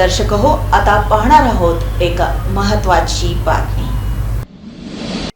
दर्शक हो आता पाहणार आहोत एक महत्वाची बातमी.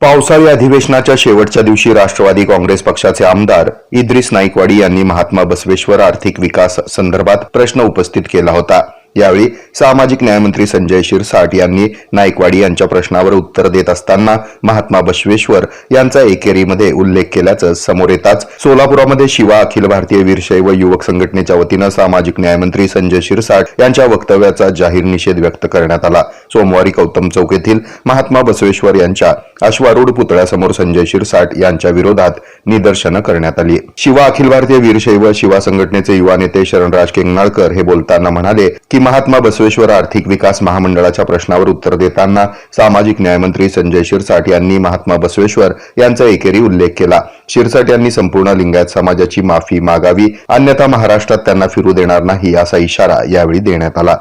पावसाळी अधिवेशनाच्या शेवटच्या दिवशी राष्ट्रवादी काँग्रेस पक्षाचे आमदार इद्रिस नाईकवाडी यांनी महात्मा बसवेश्वर आर्थिक विकास संदर्भात प्रश्न उपस्थित केला होता. यावेळी सामाजिक न्यायमंत्री संजय शिरसाट यांनी नाईकवाडी यांच्या प्रश्नावर उत्तर देत असताना महात्मा बसवेश्वर यांचा एकेरीमध्ये उल्लेख केल्याचं समोर येताच सोलापुरामध्ये शिवा अखिल भारतीय वीरशैव युवक संघटनेच्या वतीनं सामाजिक न्यायमंत्री संजय शिरसाट यांच्या वक्तव्याचा जाहीर निषेध व्यक्त करण्यात आला. सोमवारी गौतम चौक येथील महात्मा बसवेश्वर यांच्या अश्वारूढ पुतळ्यासमोर संजय शिरसाट यांच्या विरोधात निदर्शनं करण्यात आली. शिवा अखिल भारतीय वीरशैव शिवा संघटनेचे युवा नेते शरणराज केंगनाळकर हे बोलताना म्हणाले की महात्मा बसवेश्वर आर्थिक विकास महामंडळाच्या प्रश्नावर उत्तर देताना सामाजिक न्यायमंत्री संजय शिरसाट यांनी महात्मा बसवेश्वर यांचा एकेरी उल्लेख केला. शिरसाट यांनी संपूर्ण लिंगायत समाजाची माफी मागावी अन्यथा महाराष्ट्रात त्यांना फिरू देणार नाही असा इशारा यावेळी देण्यात आला.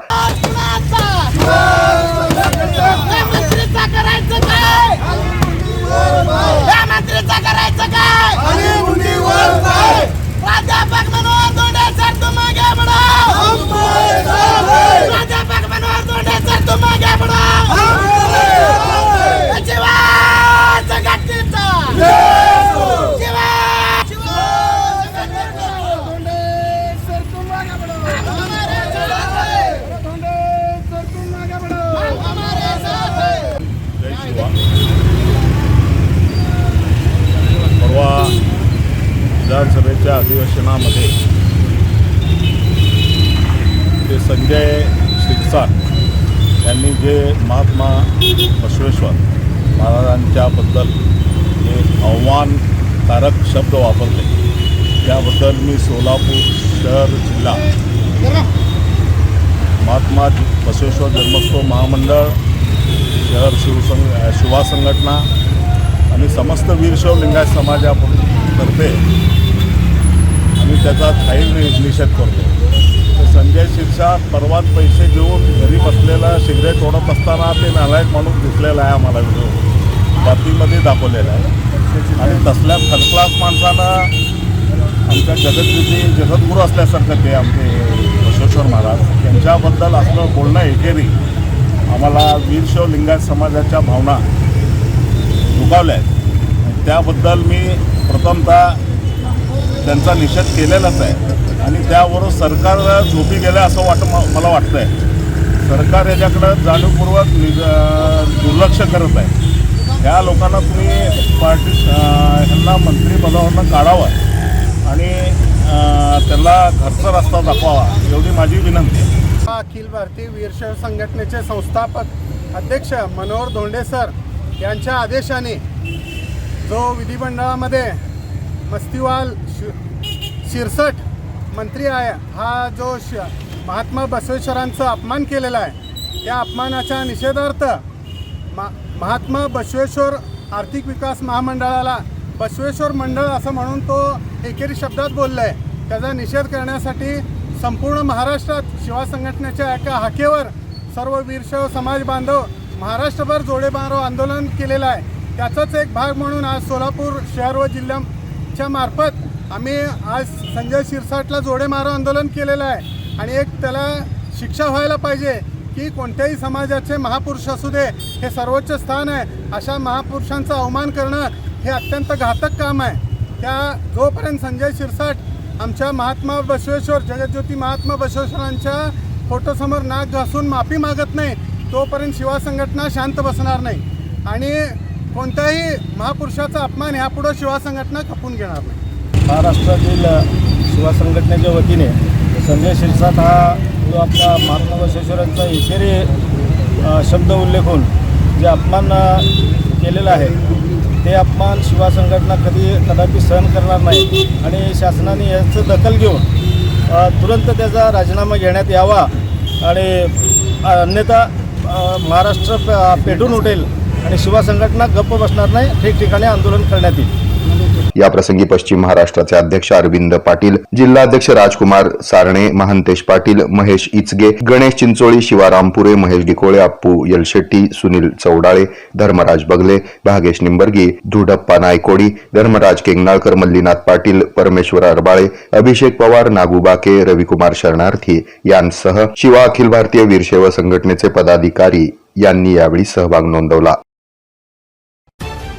विधानसभेच्या अधिवेशनामध्ये ते संजय शिरसाट यांनी जे महात्मा बसवेश्वर महाराजांच्याबद्दल जे आव्हानकारक शब्द वापरले त्याबद्दल मी सोलापूर शहर जिल्हा महात्मा बसवेश्वर जन्मोत्सव महामंडळ शहर शिवसंग शिवा संघटना आणि समस्त वीरशैव लिंगायत समाजातर्फे त्याचा थाई निषेध करतो. तर संजय शिरसा परवात पैसे घेऊन घरी बसलेला सिगरेट ओढत असताना ते नालायक माणूस दिसलेला आहे आम्हाला व्हिडिओ बातमीमध्ये दाखवलेला आहे. आणि तसल्या थर्ड क्लास माणसानं आमच्या जगतविधी जगद्गुरू असल्यासारखं ते आमचे बसवेश्वर महाराज त्यांच्याबद्दल असलं बोलणं एकेरी आम्हाला वीरशैव लिंगायत समाजाच्या भावना दुखावल्या आहेत. त्याबद्दल मी प्रथमतः त्यांचा निषेध केलेलाच आहे. आणि त्यावरून सरकार झोपी गेलं असं वाट मला वाटतं आहे सरकार याच्याकडं जाणीवपूर्वक दुर्लक्ष करत आहे. ह्या लोकांना तुम्ही पार्टी ह्यांना मंत्रिपदावरनं काढावं. आणि त्यांना घरचा रस्ता दाखवावा एवढी माझी विनंती आहे. अखिल भारतीय वीरशैव संघटनेचे संस्थापक अध्यक्ष मनोहर धोंडे सर यांच्या आदेशाने जो विधिमंडळामध्ये बस्तीवाल शि शिरसट मंत्री आहे. हा जो श महात्मा बसवेश्वरांचा अपमान केलेला आहे त्या अपमानाच्या निषेधार्थ मा महात्मा बसवेश्वर आर्थिक विकास महामंडळाला बसवेश्वर मंडळ असं म्हणून तो एकेरी शब्दात बोलला आहे त्याचा निषेध करण्यासाठी संपूर्ण महाराष्ट्रात शिवा संघटनेच्या एका हाकेवर सर्व वीरशैव समाज बांधव महाराष्ट्रभर जोडे बांधव आंदोलन केलेलं आहे. त्याचाच एक भाग म्हणून आज सोलापूर शहर व च्या मार्फत आम्ही आज संजय शिरसाटला जोडे मारो आंदोलन केलेलं आहे. आणि एक त्याला शिक्षा व्हायला पाहिजे की कोणत्याही समाजाचे महापुरुष असू दे हे सर्वोच्च स्थान आहे. अशा महापुरुषांचा अवमान करणं हे अत्यंत घातक काम आहे. त्या जोपर्यंत संजय शिरसाट आमच्या महात्मा बसवेश्वर जगज्योती महात्मा बसवेश्वरांच्या फोटोसमोर नाक घासून माफी मागत नाही तोपर्यंत शिवा संघटना शांत बसणार नाही. आणि कोणत्याही महापुरुषाचा अपमान ह्यापुढं शिवा संघटना खपून घेणार नाही. महाराष्ट्रातील शिवा संघटनेच्या वतीने संजय शिरसाट हा जो आपला महात्मा बसवेश्वरांचा एकेरी अ, शब्द उल्लेखून जे अपमान केलेलं आहे ते अपमान शिवा संघटना कधी कदापि सहन करणार नाही आणि शासनाने याचं दखल घेऊन तुरंत त्याचा राजीनामा घेण्यात यावा आणि अन्यथा महाराष्ट्र प- पेटून उठेल आणि शिवा संघटना गप्प बसणार नाही ठिकठिकाणी आंदोलन करण्यात येईल. या प्रसंगी पश्चिम महाराष्ट्राचे अध्यक्ष अरविंद पाटील जिल्हाध्यक्ष राजकुमार सारणे महांतेश पाटील महेश इचगे गणेश चिंचोळी शिवारामपुरे महेश डिकोळे अप्पू यलशेट्टी सुनील चौडाळे धर्मराज बगले भागेश निंबर्गी धुडप्पा नायकोडी धर्मराज केंगनाळकर मल्लीनाथ पाटील परमेश्वर अरबाळे अभिषेक पवार नागू बाके रविकुमार शरणार्थी यांसह शिवा अखिल भारतीय वीरशैव संघटनेचे पदाधिकारी यांनी यावेळी सहभाग नोंदवला.